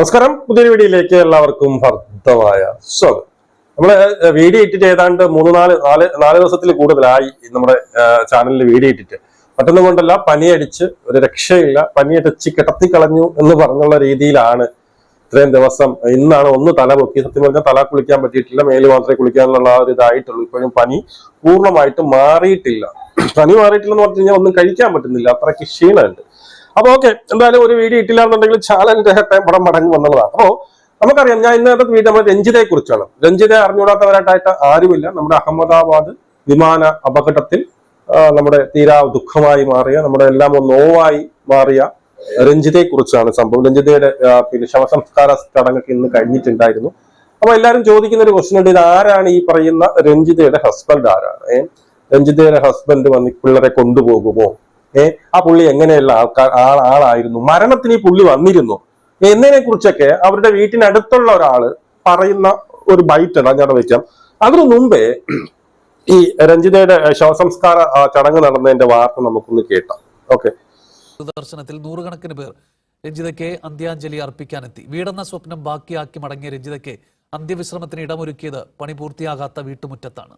നമസ്കാരം. പുതിയൊരു വീഡിയോയിലേക്ക് എല്ലാവർക്കും ഭർത്തമായ സ്വാഗതം. നമ്മൾ വീഡിയോ ഇട്ടിട്ട് ഏതാണ്ട് മൂന്ന് നാല് നാല് നാല് ദിവസത്തിൽ കൂടുതലായി നമ്മുടെ ചാനലിൽ വീഡിയോ ഇട്ടിട്ട്. മറ്റൊന്നും കൊണ്ടല്ല പനിയടിച്ച് ഒരു രക്ഷയില്ല. പനിയടിച്ച് കിടത്തി കളഞ്ഞു എന്ന് പറഞ്ഞുള്ള രീതിയിലാണ് ഇത്രയും ദിവസം. ഇന്നാണ് ഒന്ന് തല പൊക്കി. സത്യം പറഞ്ഞാൽ തല കുളിക്കാൻ പറ്റിയിട്ടില്ല. മേൽ മാത്രമേ കുളിക്കാനുള്ള ഒരു ഇതായിട്ടുള്ളൂ. ഇപ്പോഴും പനി പൂർണമായിട്ട് മാറിയിട്ടില്ല. പനി മാറിയിട്ടില്ലെന്ന് പറഞ്ഞു കഴിഞ്ഞാൽ ഒന്നും കഴിക്കാൻ പറ്റുന്നില്ല. അത്രയ്ക്ക് ക്ഷീണമുണ്ട്. അപ്പൊ ഓക്കെ എന്തായാലും ഒരു വീഡിയോ ഇട്ടില്ല എന്നുണ്ടെങ്കിൽ ചാനലിന്റെ പടം മടങ്ങി വന്നുള്ളതാണ്. അപ്പോ നമുക്കറിയാം ഞാൻ ഇന്നത്തെ വീഡിയോ നമ്മൾ രഞ്ജിതയെ കുറിച്ചാണ്. രഞ്ജിതയെ അറിഞ്ഞുകൂടാത്തവരായിട്ടായിട്ട് ആരുമില്ല. നമ്മുടെ അഹമ്മദാബാദ് വിമാന അപകടത്തിൽ നമ്മുടെ തീരാ ദുഃഖമായി മാറിയ നമ്മുടെ എല്ലാം നോവായി മാറിയ രഞ്ജിതയെ കുറിച്ചാണ് സംഭവം. രഞ്ജിതയുടെ പിന്നെ ശവസംസ്കാര ചടങ്ങൊക്കെ ഇന്ന് കഴിഞ്ഞിട്ടുണ്ടായിരുന്നു. അപ്പൊ എല്ലാവരും ചോദിക്കുന്ന ഒരു ക്വസ്റ്റ്യൻ ഉണ്ട്. ഇത് ആരാണ് ഈ പറയുന്ന രഞ്ജിതയുടെ ഹസ്ബൻഡ് ആരാണ്? രഞ്ജിതയുടെ ഹസ്ബൻഡ് വന്ന് പിള്ളേരെ കൊണ്ടുപോകുമോ? ഏ ആ പുള്ളി എങ്ങനെയുള്ള ആൾക്കാർ ആൾ ആളായിരുന്നു? മരണത്തിന് ഈ പുള്ളി വന്നിരുന്നു. എന്നതിനെ കുറിച്ചൊക്കെ അവരുടെ വീട്ടിനടുത്തുള്ള ഒരാൾ പറയുന്ന ഒരു ബൈറ്റ് ഉണ്ട് ഞാൻ വെക്കാം അതിനു മുമ്പേ ഈ രഞ്ജിതയുടെ ശവസംസ്കാര ചടങ്ങ് നടന്നതിന്റെ വാർത്ത നമുക്കൊന്ന് കേട്ടാം. ഓക്കെ. ദർശനത്തിൽ നൂറുകണക്കിന് പേർ രഞ്ജിതയ്ക്ക് അന്ത്യാഞ്ജലി അർപ്പിക്കാനെത്തി. വീടെന്ന സ്വപ്നം ബാക്കിയാക്കി മടങ്ങിയ രഞ്ജിതയ്ക്ക് അന്ത്യവിശ്രമത്തിന് ഇടമൊരുക്കിയത് പണി പൂർത്തിയാകാത്ത വീട്ടുമുറ്റത്താണ്.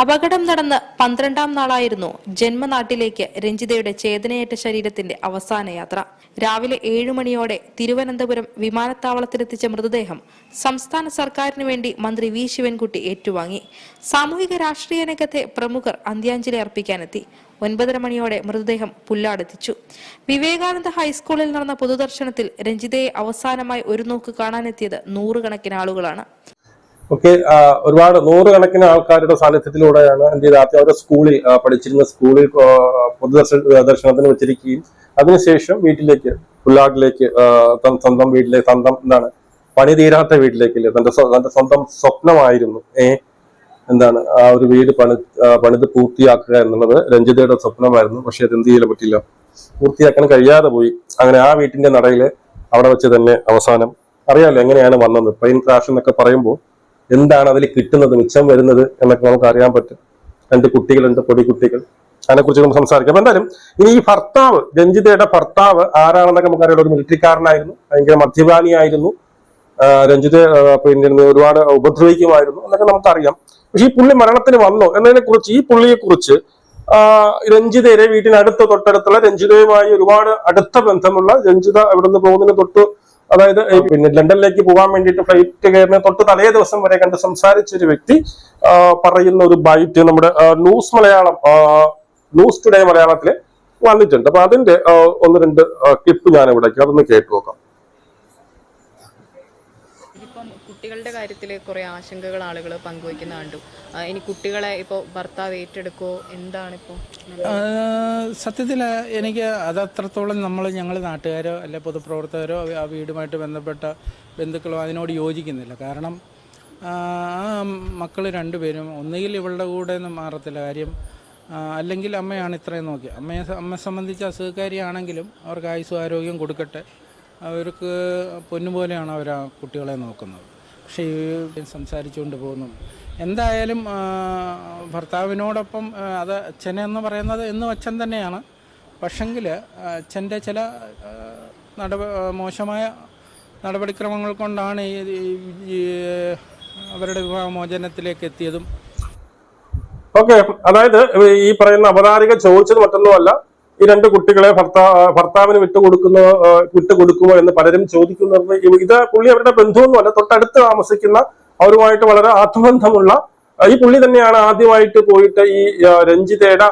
അപകടം നടന്ന് പന്ത്രണ്ടാം നാളായിരുന്നു ജന്മനാട്ടിലേക്ക് രഞ്ജിതയുടെ ചേതനയേറ്റ ശരീരത്തിന്റെ അവസാന യാത്ര. രാവിലെ ഏഴു മണിയോടെ തിരുവനന്തപുരം വിമാനത്താവളത്തിലെത്തിച്ച മൃതദേഹം സംസ്ഥാന സർക്കാരിന് വേണ്ടി മന്ത്രി വി ശിവൻകുട്ടി ഏറ്റുവാങ്ങി. സാമൂഹിക രാഷ്ട്രീയ രംഗത്തെ പ്രമുഖർ അന്ത്യാഞ്ജലി അർപ്പിക്കാനെത്തി. ഒൻപതര മണിയോടെ മൃതദേഹം പുല്ലാടെത്തിച്ചു. വിവേകാനന്ദ ഹൈസ്കൂളിൽ നടന്ന പൊതുദർശനത്തിൽ രഞ്ജിതയെ അവസാനമായി ഒരു നോക്ക് കാണാനെത്തിയത് നൂറുകണക്കിന് ആളുകളാണ്. ഓക്കെ ഒരുപാട് നൂറുകണക്കിന് ആൾക്കാരുടെ സാന്നിധ്യത്തിലൂടെയാണ് എന്ത് ചെയ്ത് ആദ്യം അവരുടെ സ്കൂളിൽ പഠിച്ചിരുന്ന സ്കൂളിൽ പൊതുദർശനത്തിന് ദർശനത്തിന് വെച്ചിരിക്കുകയും അതിനുശേഷം വീട്ടിലേക്ക് പുല്ലാട്ടിലേക്ക് സ്വന്തം വീട്ടിലേക്ക് സ്വന്തം എന്താണ് പണി തീരാത്ത വീട്ടിലേക്കില്ലേ തന്റെ തന്റെ സ്വന്തം സ്വപ്നമായിരുന്നു. ഏ എന്താണ് ആ ഒരു വീട് പണി പണിത് പൂർത്തിയാക്കുക എന്നുള്ളത് രഞ്ജിതയുടെ സ്വപ്നമായിരുന്നു. പക്ഷെ അത് എന്ത് ചെയ്യാൻ പറ്റില്ല. പൂർത്തിയാക്കാൻ കഴിയാതെ പോയി. അങ്ങനെ ആ വീട്ടിന്റെ നടയിൽ അവിടെ വെച്ച് തന്നെ അവസാനം അറിയാലോ എങ്ങനെയാണ് വന്നത്? പ്ലെയിൻ ക്രാഷ് എന്നൊക്കെ പറയുമ്പോൾ എന്താണ് അതിൽ കിട്ടുന്നത് മിച്ചം വരുന്നത് എന്നൊക്കെ നമുക്ക് അറിയാൻ പറ്റും. രണ്ട് കുട്ടികളുണ്ട് പൊടിക്കുട്ടികൾ അതിനെക്കുറിച്ച് നമുക്ക് സംസാരിക്കാം. അപ്പൊ എന്തായാലും ഇനി ഈ ഭർത്താവ് രഞ്ജിതയുടെ ഭർത്താവ് ആരാണെന്നൊക്കെ നമുക്കറിയാം ഒരു മിലിറ്ററിക്കാരനായിരുന്നു ഭയങ്കര മദ്യപാനിയായിരുന്നു. ആ, രഞ്ജിത ആ, പിന്നെ ഒരുപാട് ഉപദ്രവിക്കുമായിരുന്നു എന്നൊക്കെ നമുക്കറിയാം. പക്ഷെ ഈ പുള്ളി മരണത്തിന് വന്നോ എന്നതിനെ കുറിച്ച് ഈ പുള്ളിയെ കുറിച്ച് രഞ്ജിതയുടെ വീട്ടിനടുത്ത് തൊട്ടടുത്തുള്ള രഞ്ജിതയുമായി ഒരുപാട് അടുത്ത ബന്ധമുള്ള രഞ്ജിത ഇവിടുന്ന് പോകുന്നതിന് തൊട്ട് അതായത് പിന്നെ ലണ്ടനിലേക്ക് പോകാൻ വേണ്ടിയിട്ട് ഫ്ലൈറ്റ് കയറുന്ന തൊട്ട് തലേ ദിവസം വരെ കണ്ട് സംസാരിച്ച ഒരു വ്യക്തി പറയുന്ന ഒരു ബൈറ്റ് നമ്മുടെ ന്യൂസ് മലയാളം ന്യൂസ് ടുഡേ മലയാളത്തിൽ വന്നിട്ടുണ്ട്. അപ്പൊ അതിന്റെ ഒന്ന് രണ്ട് ക്ലിപ്പ് ഞാൻ ഇവിടെ അതൊന്ന് കേട്ടു നോക്കാം. കുട്ടികളുടെ കാര്യത്തിൽ കുറേ ആശങ്കകൾ ആളുകൾ പങ്കുവയ്ക്കുന്ന കണ്ടു. ഇനി കുട്ടികളെ ഇപ്പോൾ ഭർത്താവ് ഏറ്റെടുക്കുമോ എന്താണിപ്പോൾ സത്യത്തിൽ എനിക്ക് അത് അത്രത്തോളം നമ്മൾ ഞങ്ങൾ നാട്ടുകാരോ അല്ലെ പൊതുപ്രവർത്തകരോ ആ വീടുമായിട്ട് ബന്ധപ്പെട്ട ബന്ധുക്കളോ അതിനോട് യോജിക്കുന്നില്ല. കാരണം ആ മക്കൾ രണ്ടുപേരും ഒന്നുകിൽ ഇവളുടെ കൂടെ ഒന്നും മാറത്തില്ല കാര്യം അല്ലെങ്കിൽ അമ്മയാണ് ഇത്രയും നോക്കി അമ്മയെ അമ്മയെ സംബന്ധിച്ച് അസുഖക്കാരിയാണെങ്കിലും അവർക്ക് ആയുസ്സും ആരോഗ്യം കൊടുക്കട്ടെ. അവർക്ക് പൊന്നുപോലെയാണ് അവർ ആ കുട്ടികളെ നോക്കുന്നത്. പക്ഷേ സംസാരിച്ചുകൊണ്ട് പോകുന്നു. എന്തായാലും ഭർത്താവിനോടൊപ്പം അത് അച്ഛനെന്ന് പറയുന്നത് എന്നും അച്ഛൻ തന്നെയാണ്. പക്ഷെങ്കിൽ അച്ഛന്റെ ചില നട മോശമായ നടപടിക്രമങ്ങൾ കൊണ്ടാണ് ഈ അവരുടെ വിവാഹമോചനത്തിലേക്ക് എത്തിയതും. ഓക്കെ അതായത് ഈ പറയുന്ന അവതാരിക ചോദിച്ചത് മറ്റൊന്നുമല്ല. ഈ രണ്ട് കുട്ടികളെ ഭർത്താ ഭർത്താവിന് വിട്ടു കൊടുക്കുമോ എന്ന് പലരും ചോദിക്കുന്നത് ഇത് പുള്ളി അവരുടെ ബന്ധുവൊന്നുമല്ല തൊട്ടടുത്ത് താമസിക്കുന്ന അവരുമായിട്ട് വളരെ ആത്മബന്ധമുള്ള ഈ പുള്ളി തന്നെയാണ് ആദ്യമായിട്ട് പോയിട്ട് ഈ രഞ്ജിതയുടെ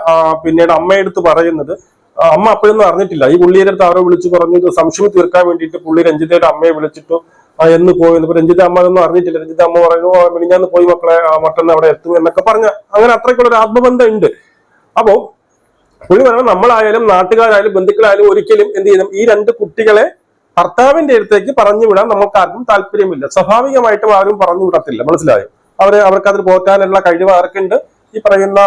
പിന്നീട് അമ്മയെടുത്ത് പറയുന്നത്. അമ്മ അപ്പോഴൊന്നും അറിഞ്ഞിട്ടില്ല. ഈ പുള്ളിയുടെ അടുത്ത് ആരോ വിളിച്ചു പറഞ്ഞു സംശയം തീർക്കാൻ വേണ്ടിയിട്ട് പുള്ളി രഞ്ജിതയുടെ അമ്മയെ വിളിച്ചിട്ടു എന്ന് പോയി. ഇപ്പൊ രഞ്ജിത അമ്മ അതൊന്നും അറിഞ്ഞിട്ടില്ല. രഞ്ജിത അമ്മ പറയുന്നു "ഓ, മിനിഞ്ഞാന്ന് പോയി മക്കളെ ആ, മറ്റന്ന് അവിടെ എത്തും എന്നൊക്കെ പറഞ്ഞ. അങ്ങനെ അത്രയ്ക്കുള്ള ഒരു ആത്മബന്ധം ഉണ്ട് അപ്പോ പുള്ളി പറയുമ്പോൾ നമ്മളായാലും നാട്ടുകാരായാലും ബന്ധുക്കളായാലും ഒരിക്കലും എന്ത് ചെയ്യണം? ഈ രണ്ട് കുട്ടികളെ ഭർത്താവിന്റെ അടുത്തേക്ക് പറഞ്ഞു വിടാൻ നമുക്കാർക്കും താല്പര്യമില്ല. സ്വാഭാവികമായിട്ടും ആരും പറഞ്ഞു വിടത്തില്ല മനസ്സിലായോ? അവരെ അവർക്ക് അതിൽ പോറ്റാനുള്ള കഴിവ് ആർക്കുണ്ട് ഈ പറയുന്ന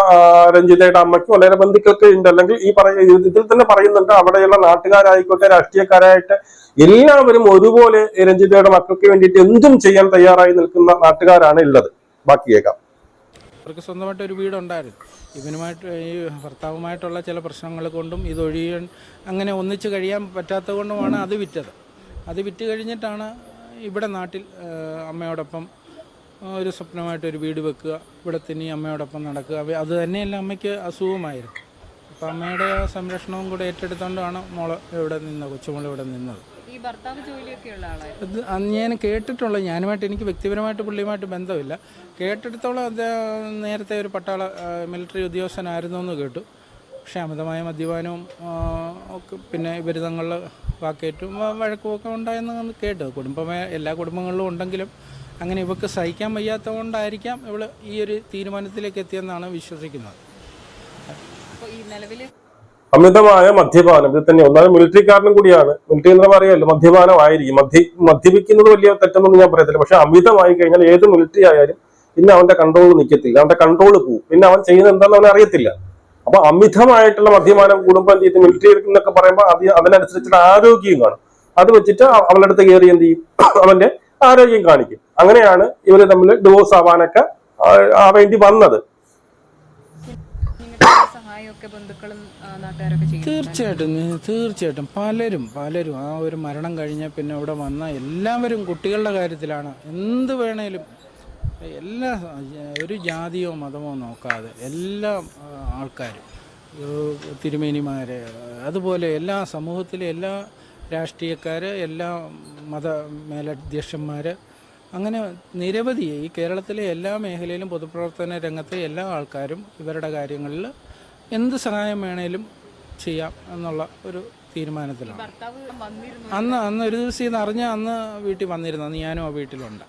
രഞ്ജിതയുടെ അമ്മയ്ക്കും അല്ലെങ്കിൽ ബന്ധുക്കൾക്ക് ഉണ്ട്. അല്ലെങ്കിൽ ഈ പറയുന്ന ഇതിൽ തന്നെ പറയുന്നുണ്ട് അവിടെയുള്ള നാട്ടുകാരായിക്കോട്ടെ രാഷ്ട്രീയക്കാരായിട്ട് എല്ലാവരും ഒരുപോലെ രഞ്ജിതയുടെ മക്കൾക്ക് വേണ്ടിയിട്ട് എന്തും ചെയ്യാൻ തയ്യാറായി നിൽക്കുന്ന നാട്ടുകാരാണ് ഉള്ളത്. ബാക്കി കേൾക്കാം അവർക്ക് സ്വന്തമായിട്ട് ഒരു വീടുണ്ടായിരുന്നു. ഇവനുമായിട്ട് ഈ ഭർത്താവുമായിട്ടുള്ള ചില പ്രശ്നങ്ങൾ കൊണ്ടും ഇതൊഴിയാൻ അങ്ങനെ ഒന്നിച്ച് കഴിയാൻ പറ്റാത്തത് കൊണ്ടുമാണ് അത് വിറ്റത്. അത് വിറ്റ് കഴിഞ്ഞിട്ടാണ് ഇവിടെ നാട്ടിൽ അമ്മയോടൊപ്പം ഒരു സ്വപ്നമായിട്ടൊരു വീട് വെക്കുക. ഇവിടെ തന്നെ അമ്മയോടൊപ്പം നടക്കുക. അത് തന്നെയല്ല അമ്മയ്ക്ക് അസുഖമായിരുന്നു. അപ്പോൾ അമ്മയുടെ സംരക്ഷണവും കൂടെ ഏറ്റെടുത്തുകൊണ്ടാണ് മോൾ ഇവിടെ നിന്നത് കൊച്ചുമോൾ ഇവിടെ നിന്നത്. ഈ ഭർത്താവ് ജോലിയൊക്കെ ഉള്ള ആളായിരുന്നു. ഇത് അന്ന് ഞാൻ കേട്ടിട്ടുള്ള ഞാനുമായിട്ട് എനിക്ക് വ്യക്തിപരമായിട്ട് പുള്ളിയുമായിട്ട് ബന്ധമില്ല. കേട്ടിടത്തോളം അദ്ദേഹം നേരത്തെ ഒരു പട്ടാള മിലിറ്ററി ഉദ്യോഗസ്ഥനായിരുന്നു എന്ന് കേട്ടു. പക്ഷേ അമിതമായ മദ്യപാനവും ആ, ഒക്കെ പിന്നെ ഇവർ തങ്ങളിൽ വാക്കേറ്റും വ- വഴക്കും ഒക്കെ ഉണ്ടായെന്ന് കേട്ടു. കുടുംബമേ എല്ലാ കുടുംബങ്ങളിലും ഉണ്ടെങ്കിലും അങ്ങനെ ഇവക്ക് സഹിക്കാൻ വയ്യാത്തതുകൊണ്ടായിരിക്കാം ഇവൾ ഈ ഒരു തീരുമാനത്തിലേക്ക് എത്തിയെന്നാണ് വിശ്വസിക്കുന്നത്. അപ്പോൾ ഈ നിലവിൽ അമിതമായ മദ്യപാനം. ഇത് തന്നെ ഒന്നാമത് മിലിറ്ററിക്കാരനും കൂടിയാണ്. മിലിറ്ററി എന്ന് പറയുമല്ലോ മദ്യപാനം ആയിരിക്കും മദ്യ മദ്യപിക്കുന്നത് വലിയ തെറ്റെന്നൊന്നും ഞാൻ പറയത്തില്ല. പക്ഷെ അമിതമായി കഴിഞ്ഞാൽ ഏത് മിലിറ്ററി ആയാലും പിന്നെ അവന്റെ കൺട്രോൾ നിൽക്കത്തില്ല അവന്റെ കൺട്രോൾ പോവും. പിന്നെ അവൻ ചെയ്യുന്നത് എന്താണെന്ന് അവനെ അറിയത്തില്ല. അപ്പൊ അമിതമായിട്ടുള്ള മദ്യപാനം കൂടുമ്പോൾ എന്ത് ചെയ്യും? മിലിറ്ററി എന്നൊക്കെ പറയുമ്പോൾ അത് അതിനനുസരിച്ചുള്ള ആരോഗ്യം കാണും. അത് വെച്ചിട്ട് അവ- അവളുടെ അടുത്ത് കയറി എന്ത് ചെയ്യും? അവന്റെ ആരോഗ്യം കാണിക്കും. അങ്ങനെയാണ് ഇവർ തമ്മിൽ ഡിവോഴ്സ് ആവാനൊക്കെ വേണ്ടി വന്നത്. തീർച്ചയായിട്ടും തീർച്ചയായിട്ടും. പലരും പലരും ആ ഒരു മരണം കഴിഞ്ഞ പിന്നെ ഇവിടെ വന്ന എല്ലാവരും കുട്ടികളുടെ കാര്യത്തിലാണ്. എന്ത് വേണേലും എല്ലാ ഒരു ജാതിയോ മതമോ നോക്കാതെ എല്ലാ ആൾക്കാരും തിരുമേനിമാർ അതുപോലെ എല്ലാ സമൂഹത്തിലെ എല്ലാ രാഷ്ട്രീയക്കാർ എല്ലാ മത മേലധ്യക്ഷന്മാർ അങ്ങനെ നിരവധി ഈ കേരളത്തിലെ എല്ലാ മേഖലയിലും പൊതുപ്രവർത്തന രംഗത്തെ എല്ലാ ആൾക്കാരും ഇവരുടെ കാര്യങ്ങളിൽ എന്ത് സഹായം വേണേലും ചെയ്യാം എന്നുള്ള ഒരു തീരുമാനത്തിലാണ്. ഭർത്താവ് വന്നിരുന്നു. അന്ന് അന്ന് ഒരു ദിവസം ഇത് അറിഞ്ഞ അന്ന് വീട്ടിൽ വന്നിരുന്നു. അന്ന് ഞാനും ആ വീട്ടിലുണ്ട്.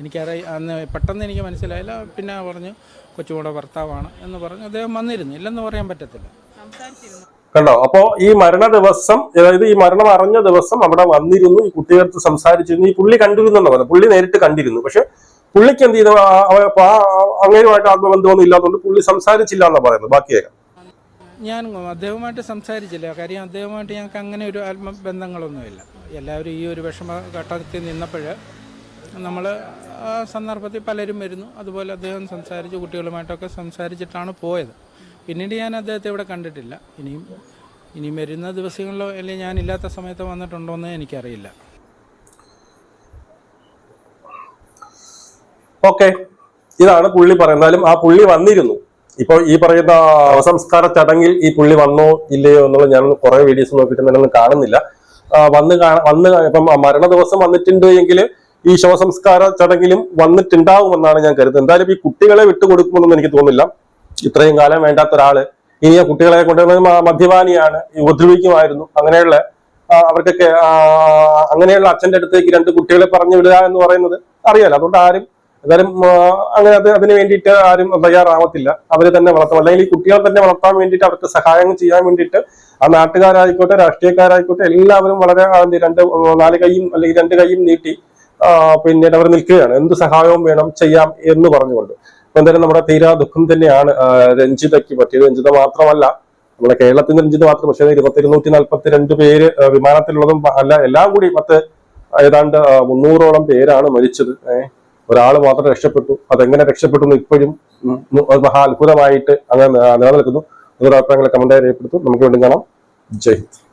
എനിക്കറിയ അന്ന് പെട്ടെന്ന് എനിക്ക് മനസ്സിലായില്ല. പിന്നെ പറഞ്ഞു കൊച്ചുകൂടെ ഭർത്താവാണ് എന്ന് പറഞ്ഞു. അദ്ദേഹം വന്നിരുന്നു. ഇല്ലെന്ന് പറയാൻ പറ്റത്തില്ല. സംസാരിച്ചിരുന്നു. കണ്ടോ? അപ്പോ ഈ മരണ ദിവസം അതായത് ഈ മരണം അറിഞ്ഞ ദിവസം അവിടെ വന്നിരുന്നു. ഈ കുട്ടികൾക്ക് സംസാരിച്ചിരുന്നു ഈ പുള്ളി കണ്ടിരുന്നു എന്നാണ് പറഞ്ഞത് പുള്ളി നേരിട്ട് കണ്ടിരുന്നു. പക്ഷെ പുള്ളിക്ക് എന്ത് ചെയ്തു? അങ്ങനെയുമായിട്ട് ആത്മബന്ധമൊന്നും ഇല്ലാത്തതുകൊണ്ട് പുള്ളി സംസാരിച്ചില്ല എന്നാണ് പറയുന്നത്. ബാക്കിയേക്കാം. ഞാൻ അദ്ദേഹവുമായിട്ട് സംസാരിച്ചില്ല. കാര്യം അദ്ദേഹവുമായിട്ട് ഞങ്ങൾക്ക് അങ്ങനെ ഒരു ആത്മബന്ധങ്ങളൊന്നുമില്ല. എല്ലാവരും ഈ ഒരു വിഷമ ഘട്ടത്തിൽ നിന്നപ്പോൾ നമ്മൾ ആ സന്ദർഭത്തിൽ പലരും വരുന്നു. അതുപോലെ അദ്ദേഹം സംസാരിച്ച് കുട്ടികളുമായിട്ടൊക്കെ സംസാരിച്ചിട്ടാണ് പോയത്. പിന്നീട് ഞാൻ അദ്ദേഹത്തെ ഇവിടെ കണ്ടിട്ടില്ല. ഇനിയും ഇനി വരുന്ന ദിവസങ്ങളിലോ അല്ലെങ്കിൽ ഞാൻ ഇല്ലാത്ത സമയത്ത് വന്നിട്ടുണ്ടോ എന്ന് എനിക്കറിയില്ല. ഓക്കെ. ഇതാണ് പുള്ളി പറയുന്നാലും ആ പുള്ളി വന്നിരുന്നു. ഇപ്പൊ ഈ പറയുന്ന അവസംസ്കാര ചടങ്ങിൽ ഈ പുള്ളി വന്നോ ഇല്ലയോ എന്നുള്ള ഞാൻ കുറെ വീഡിയോസ് നോക്കിയിട്ട് ഞാനൊന്നും കാണുന്നില്ല. വന്ന് വന്ന് ഇപ്പം മരണ ദിവസം വന്നിട്ടുണ്ട് എങ്കിൽ ഈ ശവസംസ്കാര ചടങ്ങിലും വന്നിട്ടുണ്ടാവുമെന്നാണ് ഞാൻ കരുതുന്നത്. എന്തായാലും ഈ കുട്ടികളെ വിട്ടുകൊടുക്കുമെന്നൊന്നും എനിക്ക് തോന്നുന്നില്ല. ഇത്രയും കാലം വേണ്ടാത്ത ഒരാൾ ഇനി ആ കുട്ടികളെ കൊണ്ടുവരുന്നത് മദ്യപാനിയാണ് ഉപദ്രവിക്കുമായിരുന്നു. അങ്ങനെയുള്ള അവർക്കൊക്കെ അങ്ങനെയുള്ള അച്ഛന്റെ അടുത്തേക്ക് രണ്ട് കുട്ടികളെ പറഞ്ഞു വിടുക എന്ന് പറയുന്നത് അറിയാലോ. അതുകൊണ്ട് ആരും എന്തായാലും അങ്ങനെ അത് അതിന് വേണ്ടിയിട്ട് ആരും തയ്യാറാവത്തില്ല. അവർ തന്നെ വളർത്തും അല്ലെങ്കിൽ കുട്ടികളെ തന്നെ വളർത്താൻ വേണ്ടിയിട്ട് അവർക്ക് സഹായം ചെയ്യാൻ വേണ്ടിയിട്ട് ആ നാട്ടുകാരായിക്കോട്ടെ രാഷ്ട്രീയക്കാരായിക്കോട്ടെ എല്ലാവരും വളരെ രണ്ട് നാല് കൈയും അല്ലെങ്കിൽ രണ്ട് കൈയും നീട്ടി പിന്നെ പിന്നീട് അവർ നിൽക്കുകയാണ്. എന്ത് സഹായവും വേണം ചെയ്യാം എന്ന് പറഞ്ഞുകൊണ്ട്. അപ്പൊ എന്തായാലും നമ്മുടെ തീരാ ദുഃഖം തന്നെയാണ് രഞ്ജിതയ്ക്ക് പറ്റിയത്. രഞ്ജിത മാത്രമല്ല നമ്മുടെ കേരളത്തിൽ രഞ്ജിത മാത്രം പക്ഷേ ഇരുപത്തി ഇരുന്നൂറ്റി നാൽപ്പത്തി രണ്ട് പേര് വിമാനത്തിലുള്ളതും അല്ല എല്ലാം കൂടി പത്ത് ഏതാണ്ട് മുന്നൂറോളം പേരാണ് മരിച്ചത്. ഏഹ് ഒരാൾ മാത്രം രക്ഷപ്പെട്ടു. അതെങ്ങനെ രക്ഷപ്പെട്ടു എന്ന് ഇപ്പോഴും അത് മഹാ അത്ഭുതമായിട്ട് അങ്ങനെ നിലനിൽക്കുന്നു. നിങ്ങളുടെ അഭിപ്രായങ്ങളെ കമന്റായി രേഖപ്പെടുത്തും നമുക്ക് വീണ്ടും കാണാം. ജയ് ഹിന്ദ്.